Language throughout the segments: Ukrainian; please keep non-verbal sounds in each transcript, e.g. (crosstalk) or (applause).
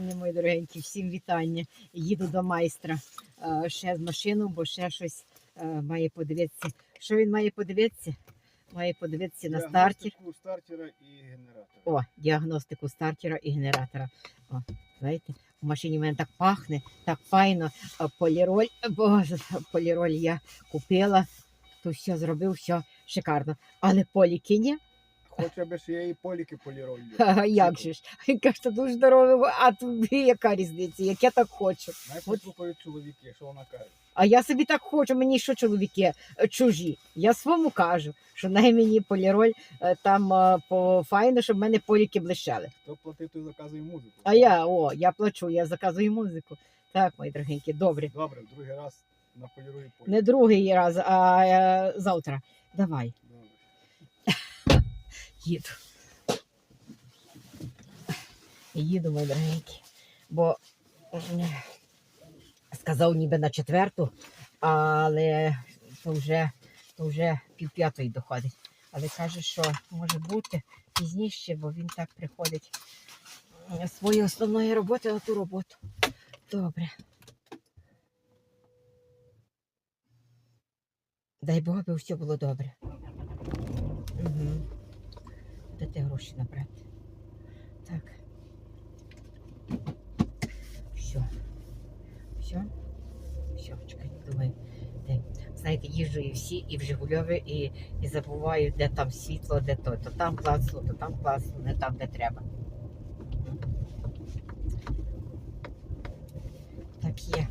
Вітання, мої дорогенькі, всім вітання. Їду до майстра е, ще з машину, бо ще щось е, має подивитися. Що він має подивитися? Має подивитися на стартер. Діагностику стартера і генератора. О, діагностику стартера і генератора. О, знаєте, в машині в мене так пахне, так файно. Е, Поліроль, бо поліроль я купила, то все зробив, все шикарно. Але поліки ні. Хоче би, я і поліки поліролю. А як же ж? (laughs) Каже, дуже здоровий, а тобі (laughs) яка різниця, як я так хочу. Най послухають чоловіки, що вона каже. А я собі так хочу, мені що чоловіки е, чужі. Я своєму кажу, що най мені поліроль е, там е, по файно, щоб в мене поліки блищали. Хто платив, той заказує музику. А я, о, я плачу, я заказую музику. Так, мої дорогенькі, добре. Добре, другий раз наполірую полі. Не другий раз, а завтра. Давай. Їду. Їду, мої дорогенькі. Бо сказав ніби на четверту, але то вже, то вже пів п'ятої доходить. Але каже, що може бути пізніше, бо він так приходить з своєї основної роботи на ту роботу. Добре. Дай Бог, аби все було добре. Угу. Де гроші набрати? Так. Все. Все. Все, чекай, думаю. Де. Знаєте, їжджу і всі, і в Жигульові, і, і забуваю, де там світло, де то. То там класно, то там класно, не там, де треба. Так є.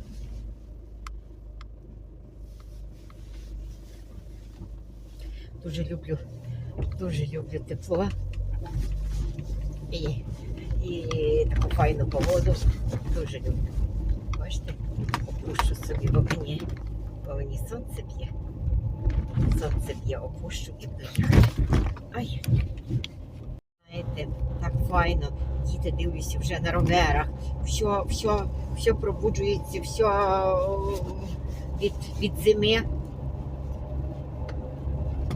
Дуже люблю, дуже люблю тепло і, і таку файну погоду. Дуже люблю. Бачите, опущу собі в окні, бо мені сонце б'є. Сонце б'є, опущу і буду. Ай. Знаєте, так файно. Діти дивлюся вже на роверах. Все, все, все пробуджується, все від, від зими.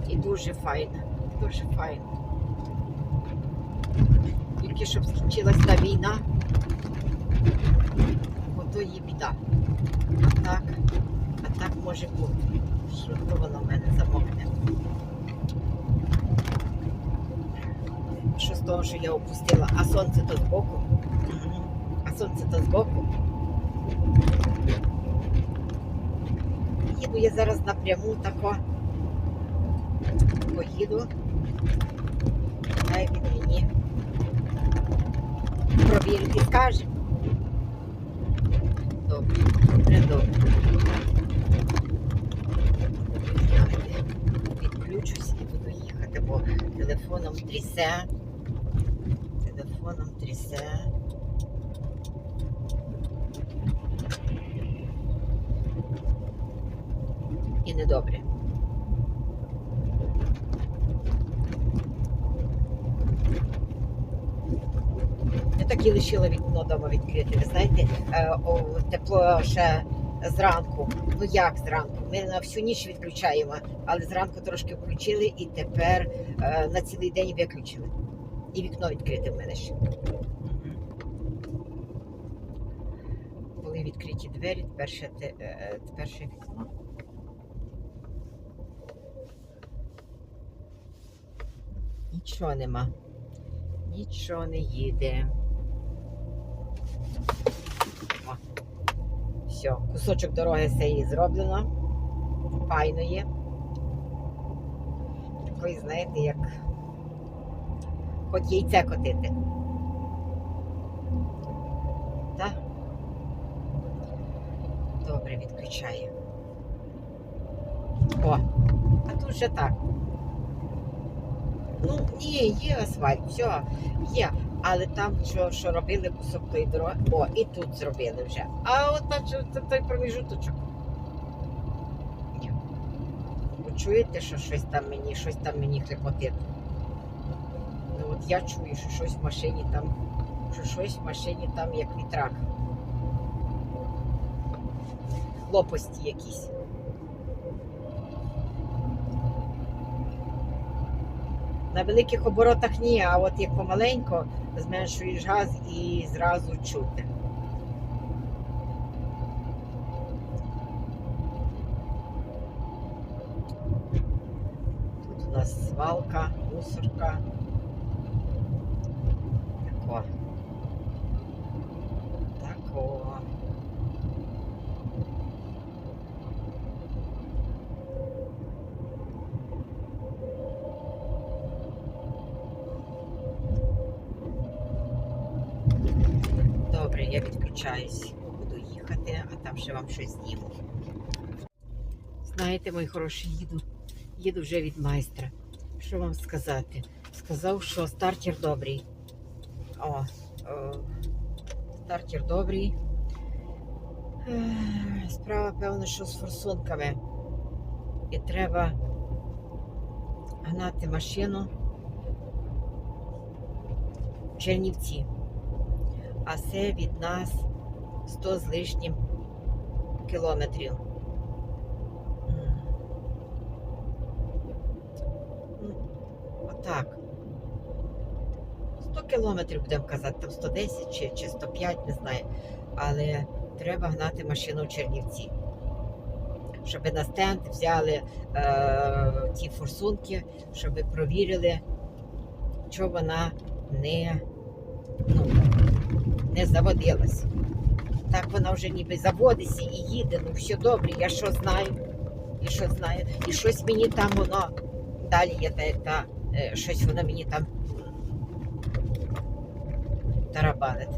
І дуже файно, дуже файно. Тільки щоб скінчилась та війна, бо то є біда. А так, а так може бути. Що воно в мене замокне. Що з того, що я опустила, а сонце то збоку. А сонце то збоку. Їду я зараз напряму тако поїду. Він мені провірить і скаже. Добре, добре, добре. Відключусь і буду їхати, бо телефоном трясе. Телефоном трясе. І недобре. Я так лишила вікно вдома відкрите. Ви знаєте, е, тепло ще зранку. Ну як зранку? Ми на всю ніч відключаємо, але зранку трошки включили і тепер е, на цілий день виключили. І вікно відкрите в мене ще. Були відкриті двері, тепер ще, е, тепер ще вікно. Нічого нема. Нічого не їде. О. Все, кусочок дороги цієї зроблено. Файно є. Такий, знаєте, як хоч яйце котити. Так? Добре, відключаю. О, а тут вже так. Ну, ні, є асфальт, все, є. Але там, що, що робили кусок тої дороги, о, і тут зробили вже. А от що- та- той проміжуточок. Ви чуєте, що щось там мені, щось там мені хлепотить? Ну от я чую, що щось в машині там, що щось в машині там як вітрак. Лопасті якісь. На великих оборотах ні, а от як помаленько, зменшуєш газ і зразу чути. Тут у нас свалка, мусорка. Тако. Тако. Добре, я відключаюсь, буду їхати, а там ще вам щось зніму. Знаєте, мої хороші, їду, їду вже від майстра. Що вам сказати? Сказав, що стартер добрий. О, о стартер добрий. Справа, певно, що з форсунками. І треба гнати машину в Чернівці а це від нас 100 з лишнім кілометрів. Ну, Отак. 100 кілометрів будемо казати, там 110 чи, чи 105, не знаю. Але треба гнати машину в Чернівці. Щоб на стенд взяли е, ті форсунки, щоб провірили, що вона не, ну, не заводилась. Так вона вже ніби заводиться і їде, ну все добре, я що знаю, і що знаю, і щось мені там воно далі є та, та е, щось воно мені там тарабанить.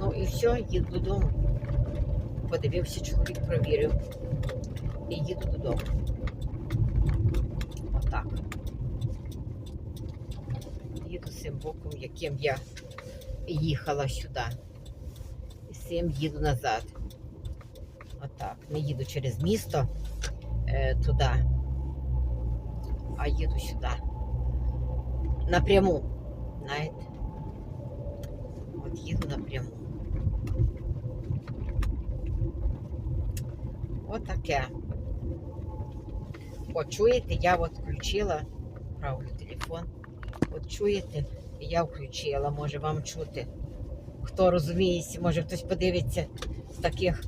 Ну і все, їду додому. Подивився, чоловік провірив. І їду додому. Отак. Їду цим боком, яким я їхала сюди. І цим їду назад. Отак. Не їду через місто е, туди, а їду сюди. Напряму. Знаєте? От їду напряму. Отаке. От чуєте, я от включила правлю телефон. От чуєте, Я включила, може вам чути. Хто розуміється, може хтось подивиться з таких,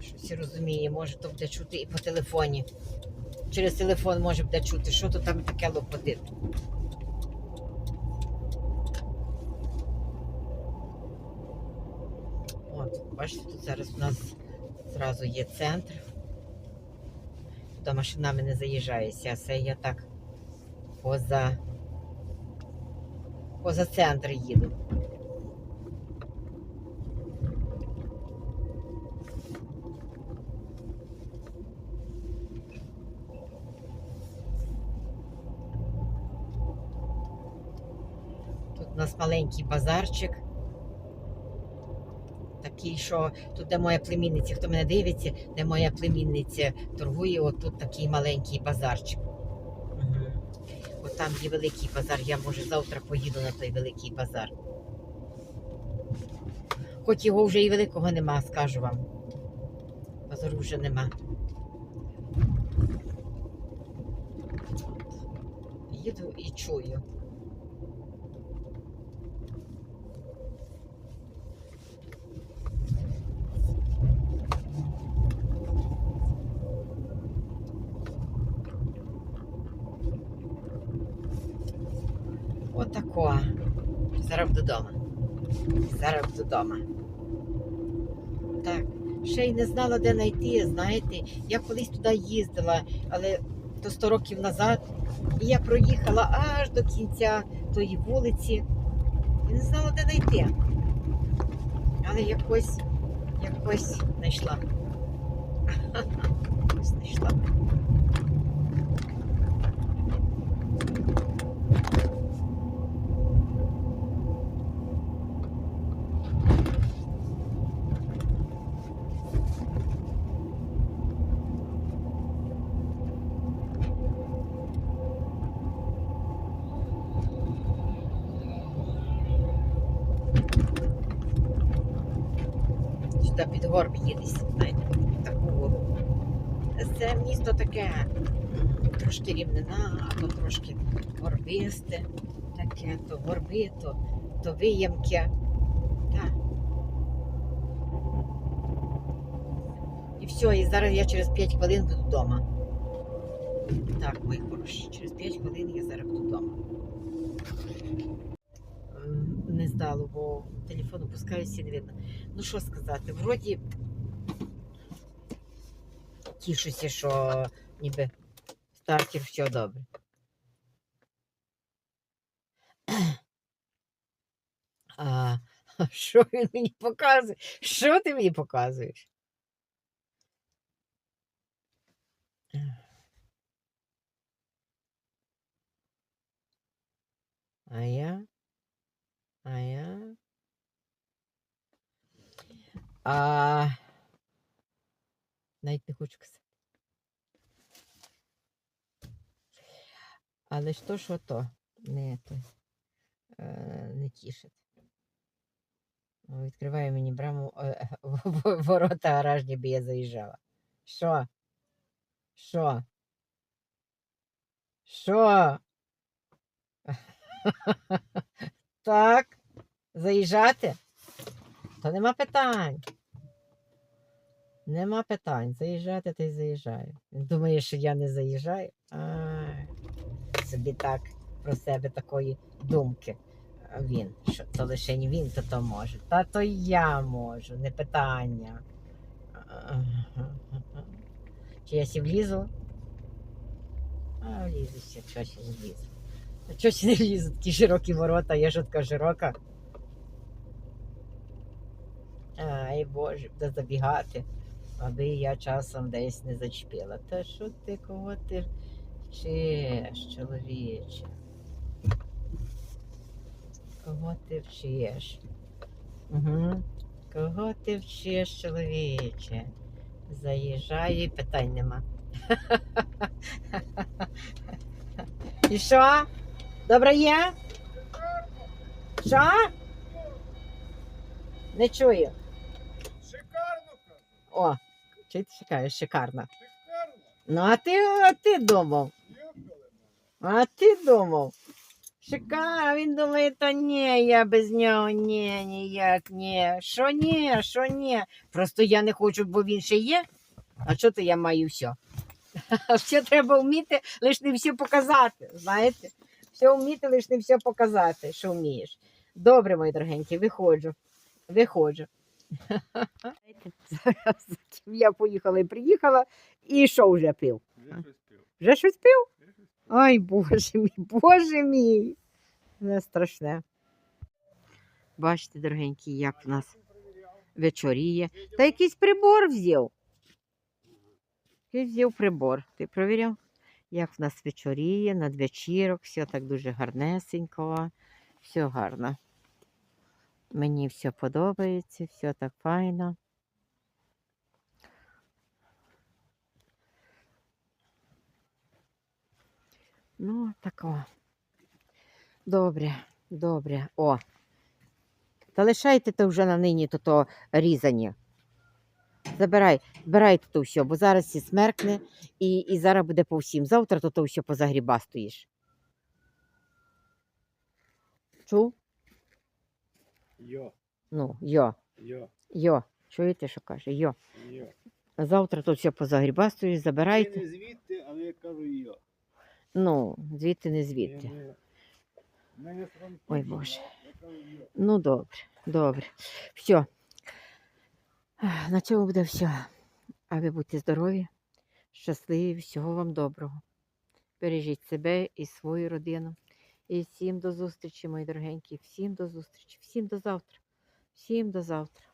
щось розуміє, може то буде чути і по телефоні. Через телефон може буде чути, що то там таке лопотить. От, бачите, тут зараз у нас зразу є центр. Туди машинами не заїжджається, а це я так поза, поза центр їду. Тут у нас маленький базарчик. Такий, що тут, де моя племінниця, хто мене дивиться, де моя племінниця торгує, от тут такий маленький базарчик. Там є великий базар, я може завтра поїду на той великий базар. Хоч його вже і великого нема, скажу вам. Базару вже нема. Їду і чую. Отако. Зараз додому. Зараз додому. Так. Ще й не знала, де знайти, знаєте. Я колись туди їздила, але то 100 років назад. І я проїхала аж до кінця тої вулиці. І не знала, де знайти. Але якось, якось знайшла. Якось (laughs) знайшла. Горб їдесь, знаєте, таку. Це місто таке трошки рівнина, а то трошки горбисте. Таке. то горби, то, то виямки. Так. І все, і зараз я через 5 хвилин буду вдома. Так, мої хороші, через 5 хвилин я зараз буду здало, бо телефон опускаюся і не видно. Ну що сказати, вроді тішуся, що ніби стартер все добре. А а що він мені показує? Що ти мені показуєш? А я? А я? А... Навіть не хочу казати. Але ж то, що то, не, те, е, не тішить. Ну, Відкриває мені браму е, в- в- ворота гаражні, би я заїжджала. Що? Що? Що? (laughs) Так, Заїжджати? То нема питань. Нема питань. Заїжджати, й заїжджаю. Він думає, що я не заїжджаю. Ай, собі так про себе такої думки. Він, що то лише він, то то може. Та то я можу, не питання. Чи я сі влізу? А, влізу ще, що ще не влізу. А ще не влізу? Такі широкі ворота, я ж така широка. Ай, Боже, буде забігати, аби я часом десь не зачепила. Та що ти, кого ти вчиш, чоловіче? Кого ти вчиш? Угу. Кого ти вчиш, чоловіче? Заїжджаю питань нема. І що? Добре є? Що? Не чую. О, чи ти чекаєш, шикарно. Шикарно. Ну, а ти, а ти думав? А ти думав? Шикарно, він думає, та ні, я без нього ні, ніяк, ні. Що ні, що ні. Просто я не хочу, бо він ще є. А що то я маю все? (laughs) Все треба вміти, лише не все показати. Знаєте? Все вміти, лише не все показати, що вмієш. Добре, мої дорогенькі, виходжу. Виходжу. Зараз я поїхала і приїхала, і що вже пив? Вже щось пив. Вже щось пив? Вже щось пив. Ой, боже мій, боже мій. Не страшне. Бачите, дорогенькі, як в нас вечоріє. Та якийсь прибор взяв. Якийсь взяв прибор. Ти провіряв? Як в нас вечоріє, надвечірок, все так дуже гарнесенько, все гарно. Мені все подобається, все так файно. Ну, тако. Добре, добре. О. Та лишайте то вже на нині то, то різані. Забирай, збирайте то все, бо зараз і смеркне і, і зараз буде по всім. Завтра то, то все позагріба стоїш. Чув? Йо, Ну, йо, йо, йо. Чуєте, що каже? Йо. йо. А Завтра то все позагріба стоїш, Ти забирайте. не звідти, але я кажу йо. Ну, звідти не Я звідти. не- Мене Ой, Боже. Ну, добре, добре. Все. На цьому буде все. А ви будьте здорові, щасливі, всього вам доброго. Бережіть себе і свою родину. І всім до зустрічі, мої дорогенькі. Всім до зустрічі, всім до завтра. Всім до завтра.